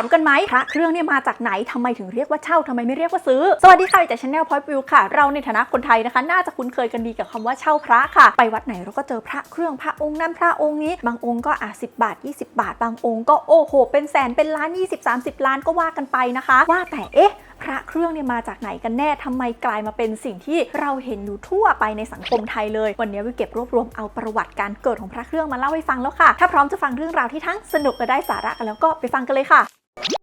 ามกันไหมพระเครื่องเนี่ยมาจากไหนทำไมถึงเรียกว่าเช่าทำไมไม่เรียกว่าซื้อ สวัสดีค่ะจากชาแนล Point View ค่ะ เราในฐานะคนไทยนะคะ น่าจะคุ้นเคยกันดีกับคำว่าเช่าพระค่ะ ไปวัดไหนเราก็เจอพระเครื่องพระองค์นั้นพระองค์นี้ บางองค์ก็อะสิบาท 20 บาท บางองค์ก็โอ้โห เป็นแสนเป็นล้าน 20 30 ล้านก็ว่ากันไปนะคะ ว่าแต่เอ๊ะ พระเครื่องเนี่ยมาจากไหนกันแน่ทำไมกลายมาเป็นสิ่งที่เราเห็นอยู่ทั่วไปในสังคมไทยเลย วันนี้วิวเก็บรวบรวมเอาประวัติการเกิดของพระเครื่องมาเล่าให้ฟังแล้วค่ะ ถ้าพร้อมจะฟังเรื่องราวที่ทั้งสนุกและได้สาระกันแล้วก็ไปฟังกันเลยค่ะ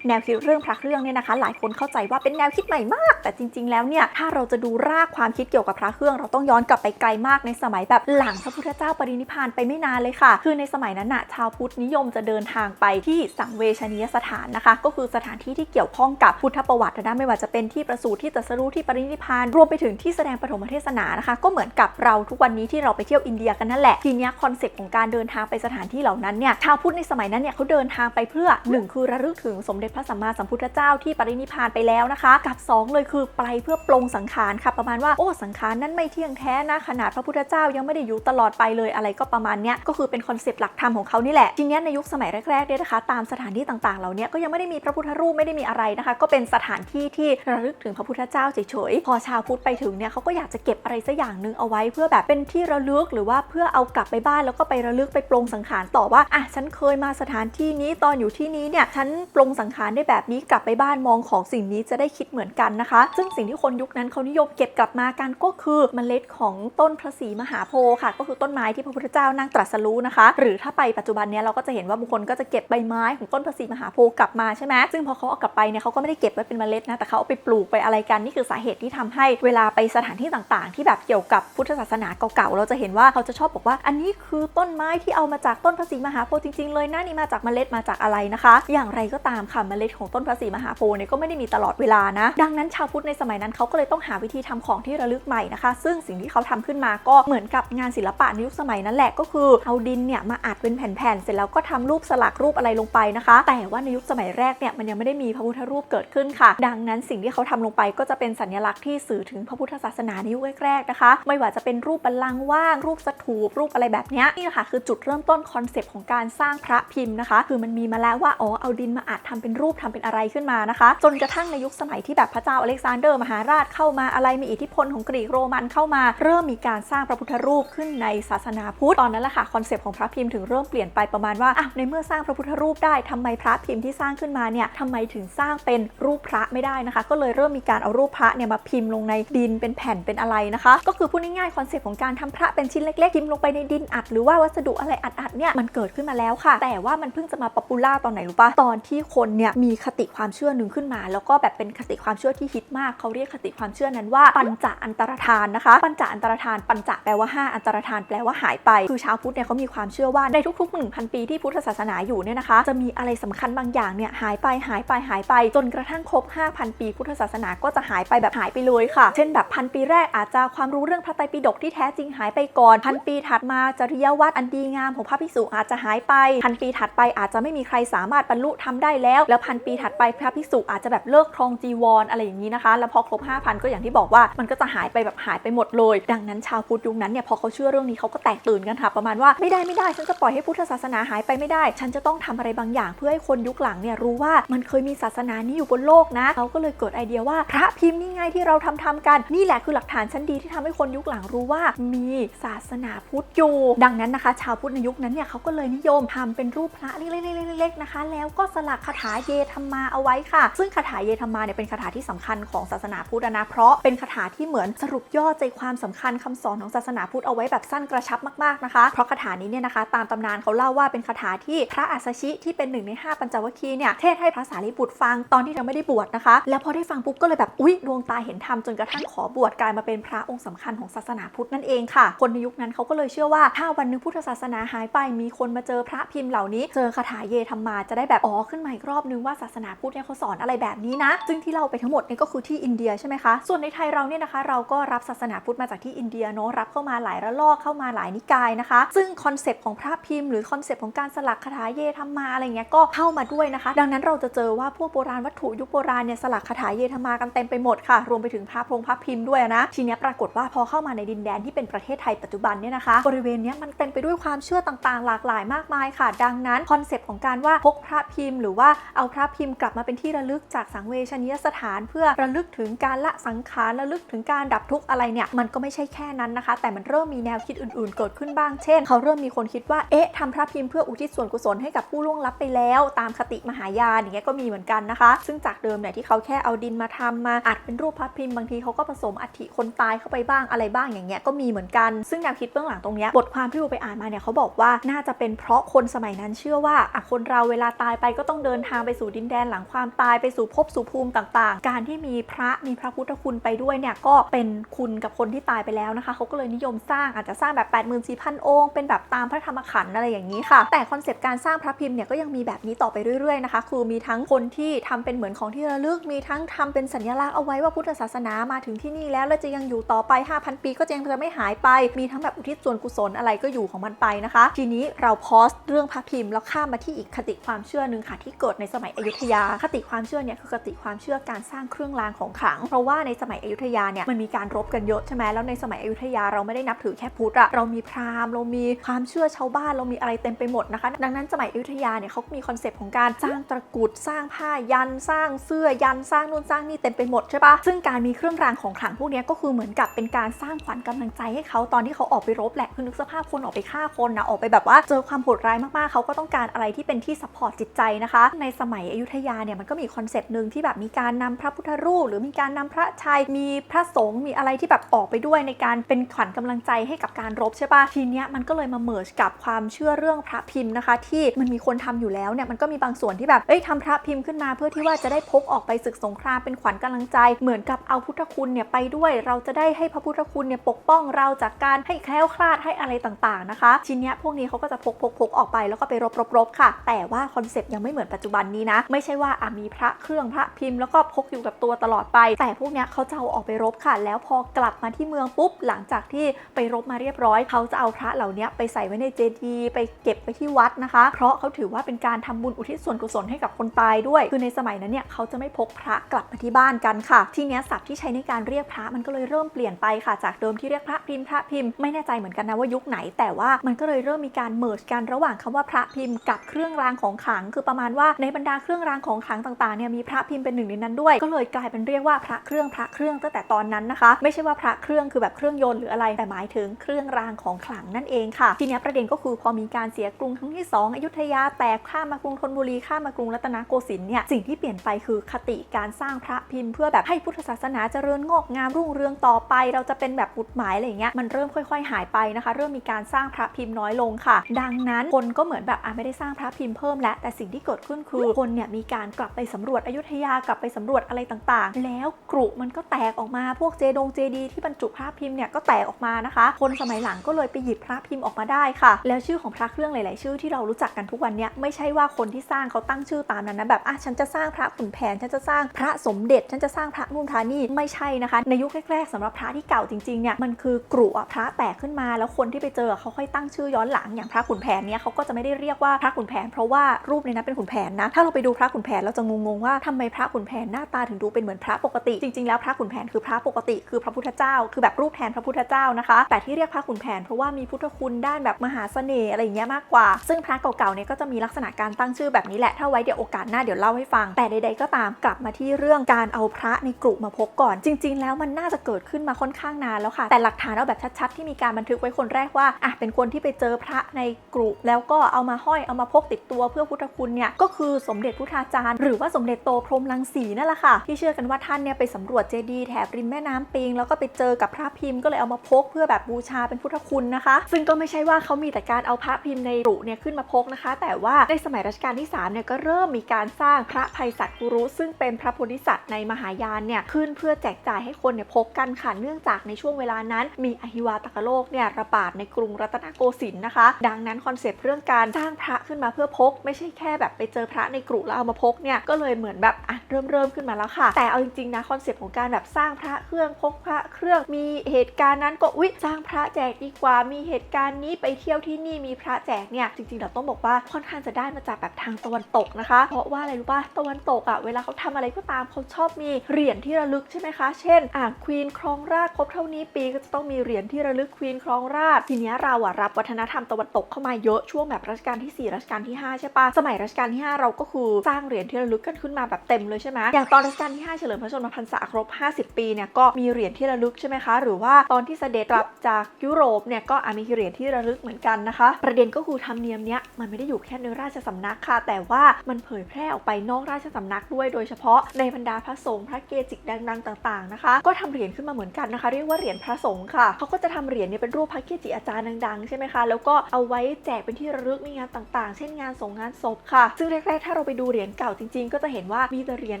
แนวคิดเรื่องพระเครื่องเนี่ยนะคะ หลายคนเข้าใจว่าเป็นแนวคิดใหม่มาก แต่จริง ๆ แล้วเนี่ยถ้าเราจะดูรากความคิดเกี่ยวกับพระเครื่อง เราต้องย้อนกลับไปไกลมากในสมัยแบบหลังพระพุทธเจ้าปรินิพานไปไม่นานเลยค่ะ คือในสมัยนั้นน่ะชาวพุทธนิยมจะเดินทางไปที่สังเวชนียสถานนะคะ ก็คือสถานที่ที่เกี่ยวข้องกับพุทธประวัตินะไม่ว่าจะเป็นที่ประสูติที่ตรัสรู้ที่ปรินิพานรวมไปถึงที่แสดงปฐมเทศนานะคะ ก็เหมือนกับเราทุกวันนี้ที่เราไปเที่ยวอินเดียกันนั่นแหละทีนี้คอนเซ็ปต์ของการเดินทางไปสถานที่เหล่านั้นเนี่ยชาวพุทธในสมัยนั้นเนี่ยเขาเดินทางไปเพื่อหนึ่งคือระลึกถึงสมเด็จพระสัมมาสัมพุทธเจ้าที่ปรินิพพานไปแล้วนะคะ กับ 2 เลยคือไปเพื่อปลงสังขารค่ะ ประมาณว่าโอ้สังขารนั้นไม่เที่ยงแท้นะขนาดพระพุทธเจ้ายังไม่ได้อยู่ตลอดไปเลยอะไรก็ประมาณเนี้ยก็คือเป็นคอนเซปต์หลักธรรมของเขานี่แหละทีเนี้ยในยุคสมัยแรกๆเนี่ยนะคะ ตามสถานที่ต่างๆเหล่านี้ก็ยังไม่ได้มีพระพุทธรูปไม่ได้มีอะไรนะคะ ก็เป็นสถานที่ที่ระลึกถึงพระพุทธเจ้าเฉยๆพอชาวพุทธไปถึงเนี่ยเขาก็อยากจะเก็บอะไรสักอย่างหนึ่งเอาไว้ เพื่อแบบเป็นที่ระลึกหรือว่าเพื่อเอากลับไปบ้านแล้วก็ไประลึกไปปลงสังขารต่อว่าอะฉันเคยมาสถานที่นี้ตอนอยู่ที่นี้เนี่ยฉันปลงสังขารได้แบบนี้กลับไปบ้านมองของสิ่งนี้จะได้คิดเหมือนกันนะคะ ซึ่งสิ่งที่คนยุคนั้นเขานิยมเก็บกลับมากันก็คือเมล็ดของต้นพระศรีมหาโพธิ์ค่ะ ก็คือต้นไม้ที่พระพุทธเจ้านั่งตรัสรู้นะคะ หรือถ้าไปปัจจุบันเนี้ยเราก็จะเห็นว่าบางคนก็จะเก็บใบไม้ของต้นพระศรีมหาโพธิ์กลับมาใช่ไหมซึ่งพอเขาเอากลับไปเนี่ยเขาก็ไม่ได้เก็บไว้เป็นเมล็ดนะแต่เขาเอาไปปลูกไปอะไรกันนี่คือสาเหตุที่ทำให้เวลาไปสถานที่ต่างๆ ที่แบบเกี่ยวกับพุทธศาสนาเก่าๆเราจะเห็นว่าเขาจะชอบบอกว่า อันนี้คือต้นไม้ที่เอามาจากต้นพระศรีมหาโพธิ์จริงๆเลยนะนี่มาจากเมล็ดมาจากอะไรนะคะ อย่างไรก็ตามค่ะเมล็ดของต้นพระศรีมหาโพธิ์เนี่ยก็ไม่ได้มีตลอดเวลานะ ดังนั้นชาวพุทธในสมัยนั้นเขาก็เลยต้องหาวิธีทำของที่ระลึกใหม่นะคะ ซึ่งสิ่งที่เขาทำขึ้นมาก็เหมือนกับงานศิลปะในยุคสมัยนั้นแหละก็คือเอาดินเนี่ยมาอัดเป็นแผ่นๆเสร็จแล้วก็ทำรูปสลักรูปอะไรลงไปนะคะ แต่ว่าในยุคสมัยแรกเนี่ยมันยังไม่ได้มีพระพุทธรูปเกิดขึ้นค่ะ ดังนั้นสิ่งที่เขาทำลงไปก็จะเป็นสัญลักษณ์ที่สื่อถึงพระพุทธศาสนาในยุคแรกๆนะคะ ไม่ว่าจะเป็นรูปบัลลังก์ว่าง รูปสถูปรูปอะไรแบบนี้นี่ค่ะคือจุดเริ่มต้นคอนเซปต์ของการสร้างพระพิมพ์นะคะ คือมันมีมาแล้วว่าอ๋อเอาดินมาอัดทำเป็นรูปทำเป็นอะไรขึ้นมานะคะ จนกระทั่งในยุคสมัยที่แบบพระเจ้าอเล็กซานเดอร์มหาราชเข้ามาอะไรมีอิทธิพลของกรีกโรมันเข้ามา เริ่มมีการสร้างพระพุทธรูปขึ้นในศาสนาพุทธตอนนั้นแหละค่ะคอนเซปต์ของพระพิมพ์ถึงเริ่มเปลี่ยนไปประมาณว่าอะในเมื่อสร้างพระพุทธรูปได้ทำไมพระพิมพ์ที่สร้างขึ้นมาเนี่ยทำไมถึงสร้างเป็นรูปพระไม่ได้นะคะ ก็เลยเริ่มมีการเอารูปพระเนี่ยมาพิมพ์ลงในดินเป็นแผ่นเป็นอะไรนะคะ ก็คือพูดง่ายๆคอนเซปต์ของการทำพระเป็นชิ้นเล็กๆพิมพ์ลงไปในดินอัด หรือว่าวัสดุอะไรอัดๆเนี่ยมันเกิดขึ้นมาแล้วค่ะ แต่ว่ามันเพิ่งจะมาป๊อปปูล่าตอนไหนรู้ปะตอนที่คนเนี่ยมีคติความเชื่อหนึ่งขึ้นมา แล้วก็แบบเป็นคติความเชื่อที่ฮิตมากเขาเรียกคติความเชื่อนั้นว่าปัญจอันตรธานนะคะ ปัญจอันตรธาน ปัญจแปลว่า 5 อันตรธานแปลว่าหายไป คือชาวพุทธเนี่ยเขามีความเชื่อว่าในทุกๆ 1,000 ปีที่พุทธศาสนาอยู่เนี่ยนะคะ จะมีอะไรสำคัญบางอย่างเนี่ยหายไปหายไปหายไป จนกระทั่งครบ 5,000 ปีพุทธศาสนาก็จะหายไปแบบหายไปเลยค่ะ เช่นแบบพันปีแรกอาจจะความรู้เรื่องพระไตรปิฎกที่แท้จริงหายไปก่อนพันปีถัดมาจริยวัตรอันดีงามของพระภิกษุอาจจะหายไปพันปีถัดไปอาจจะไม่มีใครสามารถบรรลุทำได้แล้วแล้วพันปีถัดไปพระภิกษุอาจจะแบบเลิกครองจีวรออะไรอย่างนี้นะคะ แล้วพอครบ 5,000 ก็อย่างที่บอกว่ามันก็จะหายไปแบบหายไปหมดเลย ดังนั้นชาวพุทธยุคนั้นเนี่ยพอเขาเชื่อเรื่องนี้เขาก็แตกตื่นกันค่ะ ประมาณว่าไม่ได้ไม่ได้ฉันจะปล่อยให้พุทธศาสนาหายไปไม่ได้ ฉันจะต้องทำอะไรบางอย่าง เพื่อให้คนยุคหลังเนี่ยรู้ว่ามันเคยมีศาสนานี้อยู่บนโลกนะเขาก็เลยเกิดไอเดียว่าพระพิมพ์นี่ไงที่เราทำทำกันนี่แหละคือหลักฐานชั้นดีที่ทำให้คนยุคหลังรู้ว่ามีศาสนาพุทธอยู่ ดังนั้นนะคะ ชาวพุทธในยุคนั้นเนี่ยเขาก็เลยนิยมทำเป็นรูปพระเล็กๆๆๆๆนะคะ แล้วก็สลักคาถาเยธรรมาเอาไว้ค่ะ ซึ่งคาถาเยธรรมาเนี่ยเป็นคาถาที่สำคัญของศาสนาพุทธนะ เพราะเป็นคาถาที่เหมือนสรุปย่อใจความสำคัญคำสอนของศาสนาพุทธเอาไว้แบบสั้นกระชับมากๆนะคะ เพราะคาถานี้เนี่ยนะคะ ตามตำนานเขาเล่าว่าเป็นคาถาที่พระอัสชิที่เป็นหนึ่งในห้าปัญจวัคคีย์เนี่ยเทศให้พระสารีบุตรฟังตอนที่ยังไม่ได้บวชนะคะ แล้วพอได้ฟังปุ๊บก็เลยแบบอุ๊ยดวงตาเห็นธรรมจนกระทั่งขอบวชกลายมาเป็นพระองค์สำคัญของศาสนาพุทธนั่นเองค่ะ คนในยุคนั้นเขาก็เลยเชื่อว่าถ้าวันหนึงพุทธศาสนาหายไปมีคนมาเจอพระพิมพ์เหล่านี้เจอคาถาเยธรรมาจะได้แบบอ๋อขึ้นมาอีกรอบนึงนึงว่าศาสนาพุทธเนี่ยเขาสอนอะไรแบบนี้นะ ซึ่งที่เราไปทั้งหมดเนี่ยก็คือที่อินเดียใช่ไหมคะ ส่วนในไทยเราเนี่ยนะคะ เราก็รับศาสนาพุทธมาจากที่อินเดียเนาะรับเข้ามาหลายระลอกเข้ามาหลายนิกายนะคะ ซึ่งคอนเซปต์ของพระพิมพ์หรือคอนเซปต์ของการสลักคาถาเยธรรมาอะไรเงี้ยก็เข้ามาด้วยนะคะ ดังนั้นเราจะเจอว่าพวกโบราณวัตถุยุคโบราณเนี่ยสลักคาถาเยธรรมากันเต็มไปหมดค่ะ รวมไปถึงพระพงพระพิมพ์ด้วยนะ ทีเนี้ยปรากฏว่าพอเข้ามาในดินแดนที่เป็นประเทศไทยปัจจุบันเนี่ยนะคะ บริเวณเนี้ยมันเต็มไปด้วยความเชื่อต่างๆ หลากหลายมากมายค่ะ ดังนั้นคอนเซปต์ของการว่าพกพระพิมพ์หรือว่าเอาพระพิมพ์กลับมาเป็นที่ระลึกจากสังเวชนียสถาน เพื่อระลึกถึงการละสังขารระลึกถึงการดับทุกข์อะไรเนี่ยมันก็ไม่ใช่แค่นั้นนะคะ แต่มันเริ่มมีแนวคิดอื่นๆ เกิดขึ้นบ้างเช่น เขาเริ่มมีคนคิดว่าเอ๊ะทำพระพิมพ์เพื่ออุทิศส่วนกุศลให้กับผู้ล่วงลับไปแล้ว ตามคติมหายานอย่างเงี้ยก็มีเหมือนกันนะคะ ซึ่งจากเดิมเนี่ยที่เขาแค่เอาดินมาทำมาอัดเป็นรูปพระพิมพ์บางทีเขาก็ผสมอัฐิคนตายเข้าไปบ้างอะไรบ้างอย่างเงี้ยก็มีเหมือนกัน ซึ่งแนวคิดเบื้องหลังตรงเนี้ยบทความที่เราไปอ่านมาเนี่ยเขาบอกว่าน่าจะเป็นเพราะคนสมัยนั้นเชื่อว่าอะคนเราเวลาตายไปก็ต้องเดินทางไปสู่ดินแดนหลังความตายไปสู่ภพสู่ภูมิต่างๆ การที่มีพระมีพระพุทธคุณไปด้วยเนี่ยก็เป็นคุณกับคนที่ตายไปแล้วนะคะเขาก็เลยนิยมสร้างอาจจะสร้างแบบ 84,000 องค์ เป็นแบบตามพระธรรมขันธ์อะไรอย่างนี้ค่ะ แต่คอนเซปต์การสร้างพระพิมพ์เนี่ยก็ยังมีแบบนี้ต่อไปเรื่อยๆนะคะคือมีทั้งคนที่ทำเป็นเหมือนของที่ระลึกมีทั้งทำเป็นสัญลักษณ์เอาไว้ว่าพุทธศาสนามาถึงที่นี่แล้วและจะยังอยู่ต่อไป 5,000 ปีก็ยังจะไม่หายไป มีทั้งแบบอุทิศส่วนกุศลอะไรก็อยู่ของมันไปนะคะ ทีนี้เราพอสเรื่องพระพิมพ์แล้วข้ามมาที่อีกคติความเชื่อหนึ่งค่ะที่เกิดในสมัยอยุธยา คติความเชื่อเนี่ยคือคติความเชื่อการสร้างเครื่องรางของขลัง เพราะว่าในสมัยอยุธยาเนี่ยมันมีการรบกันเยอะใช่ไหมแล้วในสมัยอยุธยาเราไม่ได้นับถือแค่พุทธอะเรามีพราหมณ์เรามีความเชื่อชาวบ้านเรามีอะไรเต็มไปหมดนะคะ ดังนั้นสมัยอยุธยาเนี่ยเขามีคอนเซปต์ของการสร้างตะกรุดสร้างผ้ายันสร้างเสื้อยันสร้างนู่นสร้างนี่เต็มไปหมดใช่ปะซึ่งการมีเครื่องรางของขลังพวกนี้ก็คือเหมือนกับเป็นการสร้างขวัญกำลังใจให้เขาตอนที่เขาออกไปรบแหละคือนึกสภาพคนออกไปฆ่าคนนะออกไปแบบว่าเจอความโหดร้ายมากๆเขาก็ต้องการอะไรที่เป็นที่ซัพพอร์ตจิตใจนะคะ ในสมัยอยุธยาเนี่ยมันก็มีคอนเซปต์หนึ่งที่แบบมีการนำพระพุทธรูป หรือมีการนำพระชัยมีพระสงฆ์มีอะไรที่แบบออกไปด้วยในการเป็นขวัญกำลังใจให้กับการรบใช่ปะทีเนี้ยมันก็เลยมาเมิร์กับความเชื่อเรื่องพระพิมพ์นะคะ ที่มันมีคนทำอยู่แล้วเนี่ยมันก็มีบางส่วนที่แบบเอ้ยทำพระพิมพ์ขึ้นมา เพื่อที่ว่าจะได้พกออกไปศึกสงครามเป็นขวัญกำลังใจ เหมือนกับเอาพุทธคุณเนี่ยไปด้วย เราจะได้ให้พระพุทธคุณเนี่ยปกป้องเราจากการให้แคล้วคลาดให้อะไรต่างๆนะคะทีเนี้ยพวกนี้เขาก็จะพกพกพกออกไปแล้วก็ไปรบรบรบค่ะ แต่ว่าคอนเซปต์ยังไม่เหมือนปัจจุบันนี้นะ ไม่ใช่ว่าอะมีพระเครื่องพระพิมพ์แล้วก็พกอยู่กับตัวตลอดไป แต่พวกเนี้ยเขาจะเอาออกไปรบค่ะ แล้วพอกลับมาที่เมืองปุ๊บ หลังจากที่ไปรบมาเรียบร้อย เขาจะเอาพระเหล่านี้ไปใส่ไว้ในเจดีย์ไปเก็บไว้ที่วัดนะคะ เพราะเขาถือว่าเป็นการทำบุญอุทิศส่วนกุศลให้กับคนตายด้วย คือในสมัยนั้นเนี่ยเขาจะไม่พกพระกลับมาที่บ้านกันค่ะ ทีเนี้ยศัพท์ที่ใช้ในการเรียกพระมันก็เลยเริ่มเปลี่ยนไปค่ะ จากเดิมที่เรียกพระพิมพ์พระพิมพ์ไม่แน่ใจเหมือนกันนะว่ายุคไหน แต่ว่ามันก็เลยเริ่มมีการเมิร์กันระหว่างคำว่าพระพิมพ์กับเครื่องรางของขลัง คือประมาณว่าในบรรดาเครื่องรางของขลังต่างๆเนี่ยมีพระพิมพ์เป็นหนึ่งในนั้นด้วย ก็เลยกลายเป็นเรียกว่าพระเครื่องพระเครื่องตั้งแต่ตอนนั้นนะคะ ไม่ใช่ว่าพระเครื่องคือแบบเครื่องยนต์หรืออะไรแต่หมายถึงเครื่องรางของขลังนั่นเองค่ะ ทีนี้ประเด็นก็คือพอมีการเสียกรุงครั้งที่ 2 อยุธยาแตกข้ามมากรุงธนบุรีข้ามมากรุงรัตนโกสินทร์เนี่ยสิ่งที่เปลี่ยนไปคือคติการสร้างพระพิมพ์เพื่อแบบให้พุทธศาสนาเจริญงอกงามรุ่งเรืองต่อไป เราจะเป็นแบบบุตรหมายอะไรเงี้ยมันเริ่มค่อย ๆ หายไปนะคะ เริ่มมีการสร้างพระพิมพ์น้อยลงค่ะ ดังนั้นคนก็เหมือนแบบอะไม่ได้สร้างพระพิมพ์เพิ่มแล้วแต่สิ่งที่เกิดขึ้นคือคนเนี่ยมีการกลับไปสำรวจอยุธยากลับไปสำรวจอะไรต่างๆ แล้วกรุมันก็แตกออกมาพวกเจดงเจดี ที่บรรจุพระพิมพ์เนี่ยก็แตกออกมานะคะ คนสมัยหลังก็เลยไปหยิบพระพิมพ์ออกมาได้ค่ะ แล้วชื่อของพระเครื่องหลาย ๆ ชื่อที่เรารู้จักกันทุกวันเนี้ยไม่ใช่ว่าคนที่สร้างเขาตั้งชื่อตามนั้นนะแบบอะฉันจะสร้างพระขุนแผนฉันจะสร้างพระสมเด็จฉันจะสร้างพระนู่นพระนี่ไม่ใช่นะคะ ในยุคแรก ๆสำหรับพระที่เก่าจริง ๆ เนี่ยมันคือกรุพระแตกขึ้นมา แล้วคนที่ไปเจอเขาค่อยตั้งชื่อย้อนหลังอย่างพระขุนแผนเนี่ยเขาก็จะไม่ได้เรียกว่าพระขุนแผน เพราะว่ารูปในนั้นเป็นขุนแผนนะถ้าเราไปดูพระขุนแผนเราจะงงๆว่าทำไมพระขุนแผนหน้าตาถึงดูเป็นเหมือนพระปกติ จริงๆแล้วพระขุนแผนคือพระปกติคือพระพุทธเจ้า คือแบบรูปแทนพระพุทธเจ้านะคะ แต่ที่เรียกพระขุนแผนเพราะว่ามีพุทธคุณด้านแบบมหาเสน่ห์อะไรอย่างเงี้ยมากกว่า ซึ่งพระเก่าๆเนี่ยก็จะมีลักษณะการตั้งชื่อแบบนี้แหละถ้าไว้เดี๋ยวโอกาสหน้าเดี๋ยวเล่าให้ฟัง แต่ใดๆก็ตามกลับมาที่เรื่องการเอาพระในกลุ่มมาพกก่อน จริง ๆ แล้วมันน่าจะเกิดขึ้นมาค่อนข้างนานแล้วค่ะ แต่หลักฐานเอาแบบชัดๆที่มีการบันทึกไว้คนแรกว่าอะเป็นคนที่ไปเจอพระในกลุ่มแล้วก็เอามาห้อยเอามาพกติดตัวเพื่อพุทธคุณเนี่ยก็คือสมเด็จพุทธาจารย์ หรือว่าสมเด็จโตพรมรังสีนั่นแหละค่ะ ที่เชื่อกันว่าท่านเนี่ยไปสำรวจเจดีย์แถบริมแม่น้ำปิง แล้วก็ไปเจอกับพระพิมพ์ก็เลยเอามาพกเพื่อแบบบูชาเป็นพุทธคุณนะคะ ซึ่งก็ไม่ใช่ว่าเขามีแต่การเอาพระพิมพ์ในรุเนี่ยขึ้นมาพกนะคะ แต่ว่าในสมัยรัชกาลที่3เนี่ยก็เริ่มมีการสร้างพระภัยสัตว์กุรุ ซึ่งเป็นพระโพธิสัตว์ในมหายานเนี่ยขึ้นเพื่อแจกจ่ายให้คนเนี่ยพกกันค่ะเนื่องจากในช่วงเวลานั้น มีอหิวาตกโรคเนี่ยระบาดในกรุงรัตนโกสินทร์นะคะ ดังนั้นคอนเซปต์เรื่องการสร้างพระขึ้นมาเพื่อพก ไม่ใช่แค่แบบไปเจอพระในในกรุแล้วเอามาพกเนี่ยก็เลยเหมือนแบบอะเริ่มเริ่มขึ้นมาแล้วค่ะ แต่เอาจริงๆนะคอนเซปต์ของการแบบสร้างพระเครื่องพกพระเครื่องมีเหตุการณ์นั้นก็อุ๊ยสร้างพระแจกดีกว่ามีเหตุการณ์นี้ไปเที่ยวที่นี่มีพระแจกเนี่ยจริงๆเราต้องบอกว่าค่อนข้างจะได้มาจากแบบทางตะวันตกนะคะ เพราะว่าอะไรรู้ป่ะตะวันตกอะเวลาเขาทำอะไรก็ตามเขาชอบมีเหรียญที่ระลึกใช่ไหมคะ เช่นอ่าควีนครองราชครบเท่านี้ปีก็จะต้องมีเหรียญที่ระลึกควีนครองราชทีเนี้ยเราอะรับวัฒนธรรมตะวันตกเข้ามาเยอะช่วงแบบรัชกาลที่ 4 รัชกาลที่ 5 ใช่ปะสมัยรัชกาลที่ 5 เราก็คือสร้างเหรียญที่ระลึกกันขึ้นมาแบบเต็มเลยใช่ไหมอย่างตอนรัชกาลที่ 5 เฉลิมพระชนมพรรษาครบ 50 ปีเนี่ยก็มีเหรียญที่ระลึกใช่ไหมคะ หรือว่าตอนที่เสด็จกลับจากยุโรปเนี่ยก็อมีเหรียญที่ระลึกเหมือนกันนะคะ ประเด็นก็คือธรรมเนียมเนี้ยมันไม่ได้อยู่แค่ในราชสำนักค่ะ แต่ว่ามันเผยแพร่ออกไปนอกราชสำนักด้วยโดยเฉพาะในบรรดาพระสงฆ์พระเกจิดังๆ ต่างๆนะคะ ก็ทำเหรียญขึ้นมาเหมือนกันนะคะ เรียกว่าเหรียญพระสงฆ์ค่ะเขาก็จะทำเหรียญเนี่ยเป็นรูปพระเกจิอาจารย์ดังๆใช่ไหมคะแล้วก็เอาไว้แจกเป็นที่ระลึกในงานต่างๆ เช่นงานสงงานศพค่ะ ซึ่งแรกๆถ้าเราไปดูเหรียญเก่าจริง ๆ ก็จะเห็นว่ามีแต่เหรียญ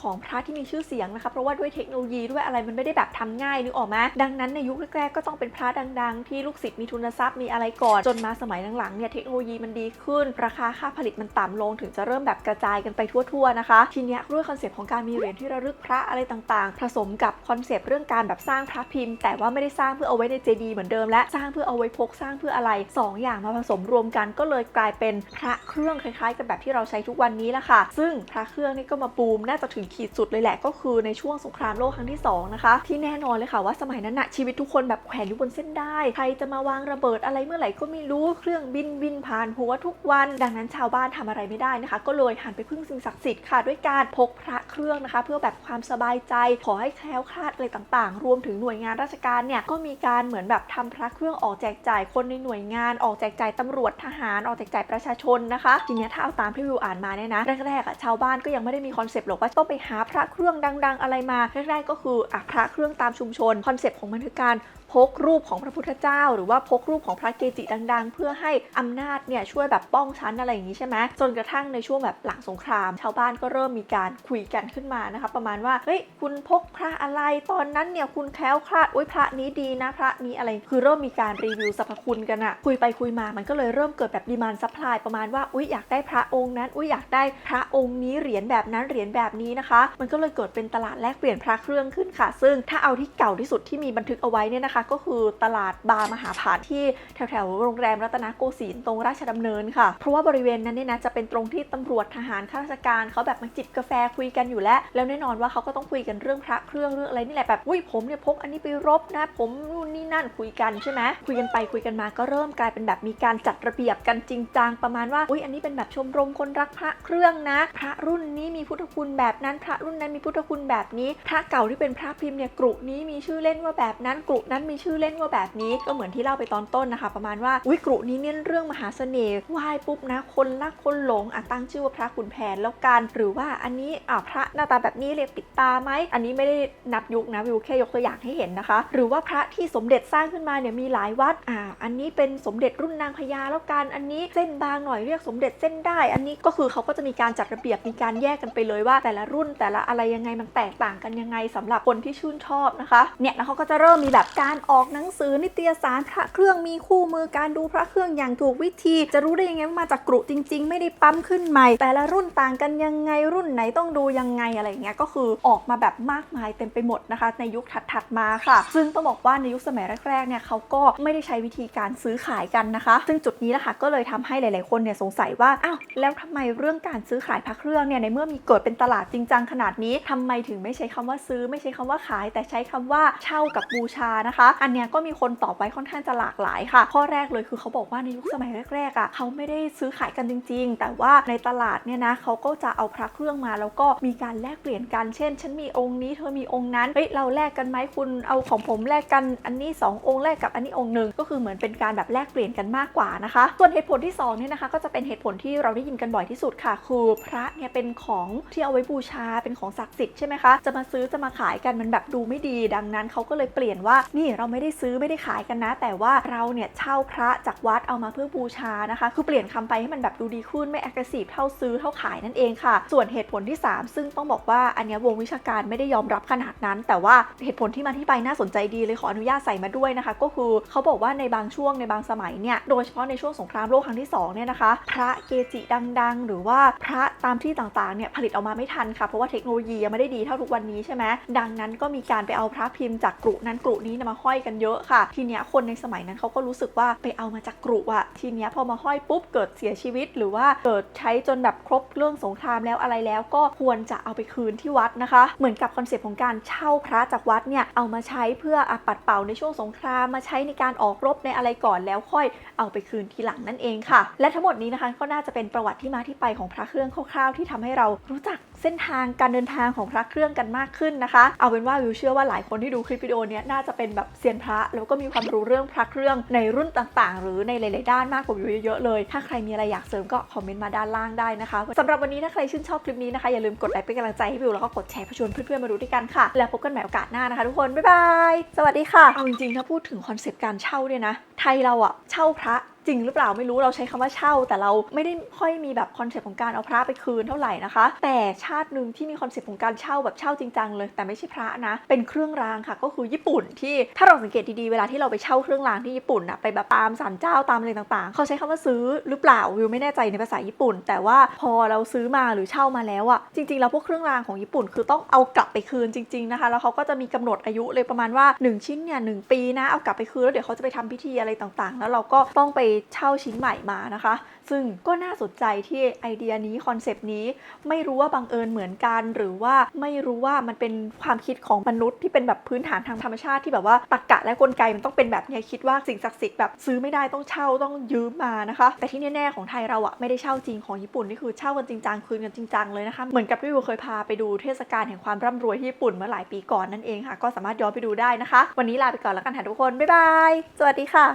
ของพระที่มีชื่อเสียงนะคะเพราะว่าด้วยเทคโนโลยีด้วยอะไรมันไม่ได้แบบทำง่ายนึกออกไหมดังนั้นในยุคแรกๆก็ต้องเป็นพระดัง ๆ ที่ลูกศิษย์มีทุนทรัพย์มีอะไรก่อนจนมาสมัยหลังๆเนี่ยเทคโนโลยีมันดีขึ้น ราคาค่าผลิตมันต่ำลงถึงจะเริ่มแบบกระจายกันไปทั่วๆนะคะ ทีนี้ด้วยคอนเซปต์ของการมีเหรียญที่ระลึกพระอะไรต่างๆ ผสมกับคอนเซปต์เรื่องการแบบสร้างพระพิมพ์ แต่ว่าไม่ได้สร้างเพื่อเอาไว้ในเจดีย์เหมือนเดิมและสร้างเพื่อเอาไว้พกสร้างเพื่ออะไรสองอย่างมาผสมรวมกันก็เลยกลายเป็นพระเครื่องคล้ายๆ กับแบบที่เราใช้ทุกวันนี้แหละค่ะ ซึ่งพระเครื่องนี่ก็มาบูมน่าจะถึงขีดสุดเลยแหละก็คือในช่วงสงครามโลกครั้งที่สองนะคะที่แน่นอนเลยค่ะว่าสมัยนั้นนะชีวิตทุกคนแบบแขวนอยู่บนเส้นได้ ใครจะมาวางระเบิดอะไรเมื่อไหร่ก็ไม่รู้เครื่องบินบินผ่านหัวทุกวัน ดังนั้นชาวบ้านทำอะไรไม่ได้นะคะ ก็เลยหันไปพึ่งสิ่งศักดิ์สิทธิ์ค่ะด้วยการพกพระเครื่องนะคะ เพื่อแบบความสบายใจขอให้แคล้วคลาดอะไรต่างๆ รวมถึงหน่วยงานราชการเนี่ยก็มีการเหมือนแบบทำพระเครื่องออกแจกจ่ายคนในหน่วยงาน ออกแจกจ่ายตำรวจทหารออกแจกจ่ายประชาชนนะคะทีนี้ถ้าเอาตามที่วิวอ่านมาเนี่ยนะแรกๆอะชาวบ้านก็ยังไม่ได้มีคอนเซปต์หรอกว่าต้องไปหาพระเครื่องดัง ๆ อะไรมาแรกๆก็คืออะพระเครื่องตามชุมชนคอนเซปต์ของมันคือการ พกรูปของพระพุทธเจ้า หรือว่าพกรูปของพระเกจิดัง ๆ เพื่อให้อำนาจเนี่ยช่วยแบบป้องชั้นอะไรอย่างนี้ใช่ไหมจนกระทั่งในช่วงแบบหลังสงคราม ชาวบ้านก็เริ่มมีการคุยกันขึ้นมานะคะประมาณว่าเฮ้ยคุณพกพระอะไรตอนนั้นเนี่ยคุณแคล้วคลาดโอ้ยพระนี้ดีนะพระนี้อะไรคือเริ่มมีการรีวิวสรรพคุณกันอะคุยไปคุยมามันก็เลยเริ่มเกิดแบบดีมานซัพพลายประมาณว่าอุ้ยอยากได้พระองค์นั้นอุ้ยอยากได้พระองค์นี้เหรียญแบบนั้นเหรียญแบบนี้นะคะ มันก็เลยเกิดเป็นตลาดแลกเปลี่ยนพระเครื่องขึ้นค่ะ ซึ่งถ้าเอาที่เก่าที่สุดที่มีบันทึกเอาไว้เนี่ยนะคะก็คือตลาดบาร์มหาผาที่แถวแถวๆโรงแรมรัตนโกสินทร์ตรงราชดำเนินค่ะ เพราะว่าบริเวณนั้นเนี่ยนะจะเป็นตรงที่ตำรวจทหารข้าราชการเขาแบบมาจิบกาแฟคุยกันอยู่แล้ว แล้วแน่นอนว่าเขาก็ต้องคุยกันเรื่องพระเครื่องเรื่องอะไรนี่แหละแบบอุ้ยผมเนี่ยพกอันนี้ไปรบนะ ผมนู่นนี่นั่นคุยกันใช่ไหมคุยกันไปคุยกันมาก็เริ่มกลายเป็นแบบมีการจัดระเบียบกันจริงจังประมาณว่าอุ้ยอันนี้เป็นแบบชมรมคนรักพระเครื่องนะ พระรุ่นนี้มีพุทธคุณแบบนั้นพระรุ่นนั้นมีพุทธคุณแบบนี้พระเก่าที่เป็นพระพิมพ์เนี่ยกรุนี้มีชื่อเล่นว่าแบบนั้นกรุนั้นมีชื่อเล่นว่าแบบนี้ก็เหมือนที่เล่าไปตอนต้นนะคะ ประมาณว่าอุ้ยกรุนี้เนี่ยเรื่องมหาเสน่ห์ไหว้ปุ๊บนะ คนรักคนหลงอะตั้งชื่อว่าพระขุนแผนแล้วกัน หรือว่าอันนี้อะพระหน้าตาแบบนี้เรียกปิดตาไหมอันนี้ไม่ได้นับยุคนะวิวแค่ยกตัวอย่างให้เห็นนะคะ หรือว่าพระที่สมเด็จสร้างขึ้นมาเนี่ยมีหลายวัดอ่าอันนี้เป็นสมเด็จรุ่นนางพญาแล้วกันอันนี้เส้นบางหน่อยเรียกสมเด็จเส้นได้ อันนี้ก็คือเขาก็จะมีการจัดระเบียบมีการแยกกันไปเลยว่า แต่ละรุ่นแต่ละอะไรยังไงมันแตกต่างกันยังไงสำหรับคนที่ชื่นชอบนะคะเนี่ยแล้วเขาก็จะเริ่มมีแบบการออกหนังสือนิตยสารพระเครื่องมีคู่มือการดูพระเครื่องอย่างถูกวิธี จะรู้ได้ยังไงว่ามาจากกรุจริง ๆ ไม่ได้ปั๊มขึ้นใหม่ แต่ละรุ่นต่างกันยังไงรุ่นไหนต้องดูยังไงอะไรอย่างเงี้ยก็คือออกมาแบบมากมายเต็มไปหมดนะคะ ในยุคถัดๆมาค่ะ ซึ่งต้องบอกว่าในยุคสมัยแรกๆเนี่ยเขาก็ไม่ได้ใช้วิธีการซื้อขายกันนะคะ ซึ่งจุดนี้แหละค่ะก็เลยทำให้หลาย ๆ คนเนี่ยสงสัยว่าอ้าวแล้วทำไมเรื่องการซื้อขายพระเครื่องเนี่ยในเมื่อมีเกิดเป็นตลาดจริงจังขนาดนี้ทำไมถึงไม่ใช้คำว่าซื้อ ไม่ใช้คำว่าขาย แต่ใช้คำว่าเช่ากับบูชานะคะอันเนี้ยก็มีคนตอบไว้ค่อนข้างจะหลากหลายค่ะ ข้อแรกเลยคือเขาบอกว่าในยุคสมัยแรกๆอะเขาไม่ได้ซื้อขายกันจริง ๆ แต่ว่าในตลาดเนี่ยนะเขาก็จะเอาพระเครื่องมา แล้วก็มีการแลกเปลี่ยนกันเช่น ฉันมีองค์นี้เธอมีองค์นั้นเฮ้ยเราแลกกันไหมคุณเอาของผมแลกกันอันนี้สององค์แลกกับอันนี้องค์หนึ่งก็คือเหมือนเป็นการแบบแลกเปลี่ยนกันมากกว่านะคะ ส่วนเหตุผลที่สองเนี่ยนะคะก็จะเป็นเหตุผลที่เราได้ยินกันบ่อยที่สุดค่ะ คือพระเนี่ยเป็นของที่เอาไว้บูชาเป็นของศักดิ์สิทธิ์ใช่ไหมคะจะมาซื้อจะมาขายกันมันแบบดูไม่ดีดังนั้นเขาก็เลยเปลี่ยนว่านี่เราไม่ได้ซื้อไม่ได้ขายกันนะ แต่ว่าเราเนี่ยเช่าพระจากวัดเอามาเพื่อบูชานะคะ คือเปลี่ยนคำไปให้มันแบบดูดีขึ้นไม่ aggressive เท่าซื้อเท่าขายนั่นเองค่ะ ส่วนเหตุผลที่ 3 ซึ่งต้องบอกว่าอันนี้วงวิชาการไม่ได้ยอมรับขนาดนั้น แต่ว่าเหตุผลที่มาที่ไปน่าสนใจดีเลยขออนุญาตใส่มาด้วยนะคะ ก็คือเขาบอกว่าในบางช่วงในบางสมัยเนี่ยโดยเฉพาะในช่วงสงครามโลกครั้งที่สองเนี่ยนะคะพระเกจิดังๆ หรือว่าพระตามที่ต่างๆเนี่ยผลิตออกมาไม่ทันค่ะเพราะว่าเทคโนโลยียังไม่ได้ดีเท่าทุกวันนี้ใช่ไหมดังนั้นก็มีการไปเอาพระพิมพ์จากกรุนั้นกรุนี้มาห้อยกันเยอะค่ะ ทีเนี้ยคนในสมัยนั้นเขาก็รู้สึกว่าไปเอามาจากกรุอะทีเนี้ยพอมาห้อยปุ๊บเกิดเสียชีวิต หรือว่าเกิดใช้จนแบบครบเรื่องสงครามแล้วอะไรแล้ว ก็ควรจะเอาไปคืนที่วัดนะคะ เหมือนกับคอนเซปต์ของการเช่าพระจากวัดเนี่ยเอามาใช้เพื่ออปัดเป่าในช่วงสงครามมาใช้ในการออกรบในอะไรก่อนแล้วค่อยเอาไปคืนทีหลังนั่นเองค่ะ และทั้งหมดนี้นะคะก็น่าจะเป็นประวัติที่มาที่ไปของพระเครื่องคร่าวๆ ที่ทำให้เรารู้จักเส้นทางการเดินทางของพระเครื่องกันมากขึ้นนะคะ เอาเป็นว่าวิวเชื่อว่าหลายคนที่ดูคลิปวิดีโอนี้น่าจะเป็นแบบเซียนพระแล้วก็มีความรู้เรื่องพระเครื่องในรุ่นต่างๆ หรือในหลาย ๆ ด้านมากกว่าวิวเยอะๆเลย ถ้าใครมีอะไรอยากเสริมก็คอมเมนต์มาด้านล่างได้นะคะสำหรับวันนี้ถ้าใครชื่นชอบคลิปนี้นะคะอย่าลืมกดไลค์เป็นกำลังใจให้วิวแล้วก็กดแชร์เพื่อชวนเพื่อนๆมาดูด้วยกันค่ะ แล้วพบกันใหม่โอกาสหน้านะคะทุกคนบ๊ายบายสวัสดีค่ะเอาจริงๆถ้าพูดถึงคอนเซปต์การเช่าเนี่ยนะไทยเราอะเช่าพระ จริงหรือเปล่าไม่รู้เราใช้คำว่าเช่า แต่เราไม่ได้ค่อยมีแบบคอนเซปต์ของการเอาพระไปคืนเท่าไหร่นะคะ แต่ชาติหนึ่งที่มีคอนเซปต์ของการเช่าแบบเช่าจริงจังเลย แต่ไม่ใช่พระนะ เป็นเครื่องรางค่ะก็คือญี่ปุ่นที่ถ้าเราสังเกตดีๆเวลาที่เราไปเช่าเครื่องรางที่ญี่ปุ่นอะไปแบบตามศาลเจ้าตามอะไรต่างๆ เขาใช้คำว่าซื้อหรือเปล่าวิวไม่แน่ใจในภาษาญี่ปุ่น แต่ว่าพอเราซื้อมาหรือเช่ามาแล้วอะจริงๆแล้วพวกเครื่องรางของญี่ปุ่น คือต้องเอากลับไปคืนจริง ๆนะคะ แล้วเขาก็จะมีกำหนดอายุเลยประมาณว่า 1 ชิ้นเนี่ยหนึ่งปีนะเอากลับไปคืนแล้วเดี๋ยวเขาจะไปทำพิธีอะไรต่างๆ แล้วเราก็ต้องไปเช่าชิ้นใหม่มานะคะ ซึ่งก็น่าสนใจที่ไอเดียนี้คอนเซปต์นี้ ไม่รู้ว่าบังเอิญเหมือนกัน หรือว่าไม่รู้ว่ามันเป็นความคิดของมนุษย์ที่เป็นแบบพื้นฐานทางธรรมชาติที่แบบว่าตรรกะและกลไกมันต้องเป็นแบบนี้คิดว่าสิ่งศักดิ์สิทธิ์แบบซื้อไม่ได้ต้องเช่าต้องยืมมานะคะ แต่ที่แน่ๆของไทยเราอะไม่ได้เช่าจริงของญี่ปุ่นนี่คือเช่ากันจริงจังคืนกันจริงจังเลยนะคะเหมือนกับที่วิวเคยพาไปดูเทศกาลแห่งความร่ำรวยที่ญี่ปุ่นเมื่อหลายปีก่อนนั่นเองค่ะ ก็สามารถย้อนไปดูได้นะคะ วันนี้ลาไปก่อนแล้วกันค่ะทุกคนบ๊ายบายสวัสดีค่ะ